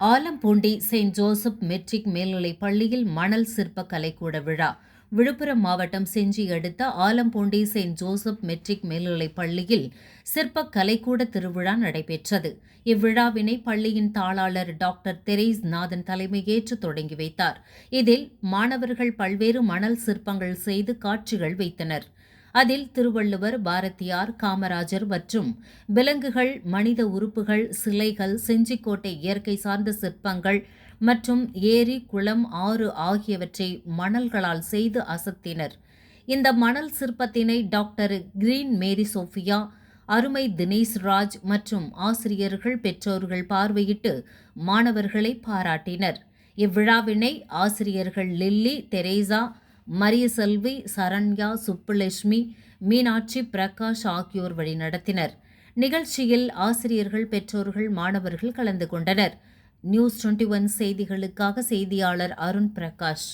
Alampoondi Saint Joseph matric மேல்நிலைப் பள்ளியில் மணல் சிற்ப கலைக்கூட விழா. விழுப்புரம் மாவட்டம் செஞ்சி அடுத்த ஆலம்பூண்டி செயின்ட் ஜோசப் மெட்ரிக் மேல்நிலைப் பள்ளியில் சிற்ப கலைக்கூட திருவிழா நடைபெற்றது. இவ்விழாவினை பள்ளியின் தாளாளர் டாக்டர் தெரேஸ் நாதன் தலைமையேற்று தொடங்கி வைத்தார். இதில் மாணவர்கள் பல்வேறு மணல் சிற்பங்கள் செய்து காட்சிகள் வைத்தனர். அதில் திருவள்ளுவர் பாரதியார் காமராஜர் மற்றும் விலங்குகள் மனித உறுப்புகள் சிலைகள் செஞ்சிக்கோட்டை இயற்கை சார்ந்த சிற்பங்கள் மற்றும் ஏரி குளம் ஆறு ஆகியவற்றை மணல்களால் செய்து அசத்தினர். இந்த மணல் சிற்பத்தினை டாக்டர் கிரீன் மேரி சோஃபியா அருமை தினேஷ் ராஜ் மற்றும் ஆசிரியர்கள் பெற்றோர்கள் பார்வையிட்டு மாணவர்களை பாராட்டினர். இவ்விழாவினை ஆசிரியர்கள் லில்லி தெரேசா மரியசெல்வி சரண்யா சுப்புலட்சுமி மீனாட்சி பிரகாஷ் ஆகியோர் வழிநடத்தினர். நிகழ்ச்சியில் ஆசிரியர்கள் பெற்றோர்கள் மாணவர்கள் கலந்து கொண்டனர். நியூஸ் டுவெண்ட்டி ஒன் செய்திகளுக்காக செய்தியாளர் அருண் பிரகாஷ்.